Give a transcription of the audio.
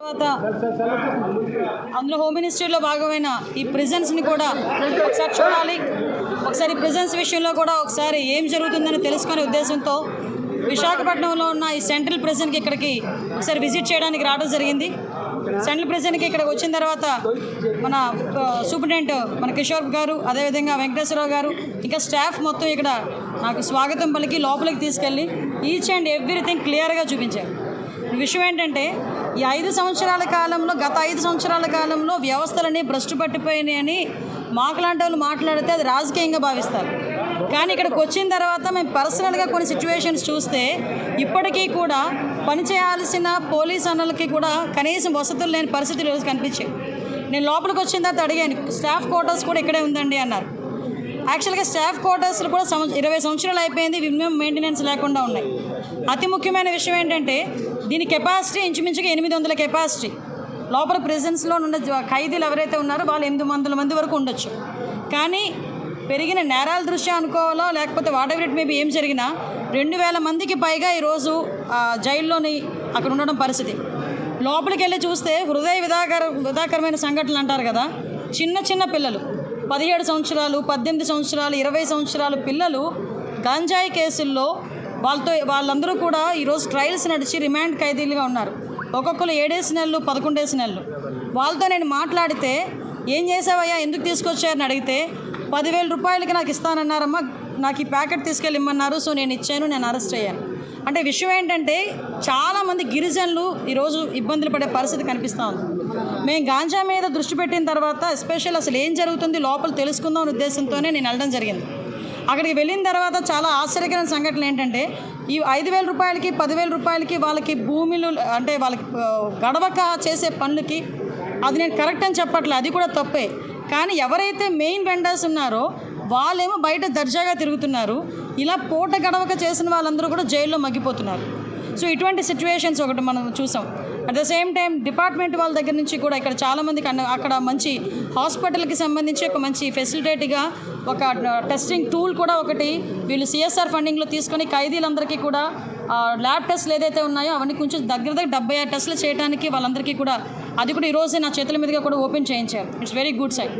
తర్వాత అందులో హోమ్ మినిస్ట్రీలో భాగమైన ఈ ప్రిజన్స్ని కూడా ఒకసారి చూడాలి. ఒకసారి ప్రిజన్స్ విషయంలో కూడా ఒకసారి ఏం జరుగుతుందని తెలుసుకునే ఉద్దేశంతో విశాఖపట్నంలో ఉన్న ఈ సెంట్రల్ ప్రెజెంట్కి ఇక్కడికి ఒకసారి విజిట్ చేయడానికి రావడం జరిగింది. సెంట్రల్ ప్రిజన్కి ఇక్కడికి వచ్చిన తర్వాత మన సూపరింటెండెంట్ మన కిషోర్ గారు అదేవిధంగా వెంకటేశ్వరరావు గారు ఇంకా స్టాఫ్ మొత్తం ఇక్కడ నాకు స్వాగతం పలికి లోపలికి తీసుకెళ్ళి ఈచ్ అండ్ ఎవ్రీథింగ్ క్లియర్గా చూపించారు. విషయం ఏంటంటే ఈ ఐదు సంవత్సరాల కాలంలో గత ఐదు సంవత్సరాల కాలంలో వ్యవస్థలన్నీ భ్రష్టు పట్టిపోయినాయని మాకులాంటి వాళ్ళు మాట్లాడితే అది రాజకీయంగా భావిస్తారు. కానీ ఇక్కడికి వచ్చిన తర్వాత మేము పర్సనల్గా కొన్ని సిచ్యువేషన్స్ చూస్తే ఇప్పటికీ కూడా పనిచేయాల్సిన పోలీస్ అన్నలకి కూడా కనీసం వసతులు లేని పరిస్థితులు కనిపించాయి. నేను లోపలికి వచ్చిన తర్వాత అడిగాను స్టాఫ్ క్వార్టర్స్ కూడా ఇక్కడే ఉందండి అన్నారు. యాక్చువల్గా స్టాఫ్ క్వార్టర్స్లు కూడా సంవ ఇరవై సంవత్సరాలు అయిపోయింది. మినిమం మెయింటెనెన్స్ లేకుండా ఉన్నాయి. అతి ముఖ్యమైన విషయం ఏంటంటే దీని కెపాసిటీ ఇంచుమించుగా ఎనిమిది వందల కెపాసిటీ లోపల ప్రెసెన్స్లో ఉన్న ఖైదీలు ఎవరైతే ఉన్నారో వాళ్ళు ఎనిమిది వందల మంది వరకు ఉండొచ్చు. కానీ పెరిగిన నేరాల దృష్ట్యా అనుకోవాలో లేకపోతే వాట్ ఎవర్ ఇట్ మేబీ ఏం జరిగినా రెండు వేల మందికి పైగా ఈరోజు జైల్లోని అక్కడ ఉండడం పరిస్థితి. లోపలికి వెళ్ళి చూస్తే హృదయ విధాకర విధాకరమైన సంఘటనలు అంటారు కదా చిన్న చిన్న పిల్లలు. పదిహేడు సంవత్సరాలు పద్దెనిమిది సంవత్సరాలు ఇరవై సంవత్సరాలు పిల్లలు గంజాయి కేసుల్లో వాళ్ళతో వాళ్ళందరూ కూడా ఈరోజు ట్రయల్స్ నడిచి రిమాండ్ ఖైదీలుగా ఉన్నారు. ఒక్కొక్కరు ఏడేసి నెలలు పదకొండేసి నెలలు. వాళ్ళతో నేను మాట్లాడితే ఏం చేసావయ్యా? ఎందుకు తీసుకొచ్చారని అడిగితే పదివేల రూపాయలకి నాకు ఇస్తానన్నారమ్మా నాకు ఈ ప్యాకెట్ తీసుకెళ్ళిమ్మన్నారు సో నేను ఇచ్చాను నేను అరెస్ట్ అయ్యాను. అంటే విషయం ఏంటంటే చాలామంది గిరిజనులు ఈరోజు ఇబ్బందులు పడే పరిస్థితి కనిపిస్తూ ఉంది. మేము గాంజా మీద దృష్టి పెట్టిన తర్వాత ఎస్పెషల్ అసలు ఏం జరుగుతుంది లోపల తెలుసుకుందాం అనే ఉద్దేశంతోనే నేను వెళ్ళడం జరిగింది. అక్కడికి వెళ్ళిన తర్వాత చాలా ఆశ్చర్యకరమైన సంఘటనలు ఏంటంటే ఈ ఐదు వేల రూపాయలకి పదివేల రూపాయలకి వాళ్ళకి భూమిలు అంటే వాళ్ళకి గడవక చేసే పనులకి అది నేను కరెక్ట్ అని చెప్పట్లే అది కూడా తప్పే. కానీ ఎవరైతే మెయిన్ వెండర్స్ ఉన్నారో వాళ్ళేమో బయట దర్జాగా తిరుగుతున్నారు. ఇలా పూట గడవక చేసిన వాళ్ళందరూ కూడా జైల్లో మగ్గిపోతున్నారు. సో ఇటువంటి సిచ్యువేషన్స్ ఒకటి మనం చూసాం. At the same time department వాళ్ళ దగ్గర నుంచి కూడా ఇక్కడ చాలామందికి అన్న అక్కడ మంచి హాస్పిటల్కి సంబంధించి ఒక మంచి ఫెసిలిటేట్గా ఒక టెస్టింగ్ టూల్ కూడా ఒకటి వీళ్ళు సిఎస్ఆర్ ఫండింగ్లో తీసుకొని ఖైదీలందరికీ కూడా ల్యాబ్ టెస్ట్లు ఏదైతే ఉన్నాయో అవన్నీ కొంచెం దగ్గర దగ్గర డెబ్బై ఆరు టెస్టులు చేయడానికి వాళ్ళందరికీ కూడా అది కూడా ఈరోజు నా చేతుల మీదుగా కూడా ఓపెన్ చేయించారు. It's very good side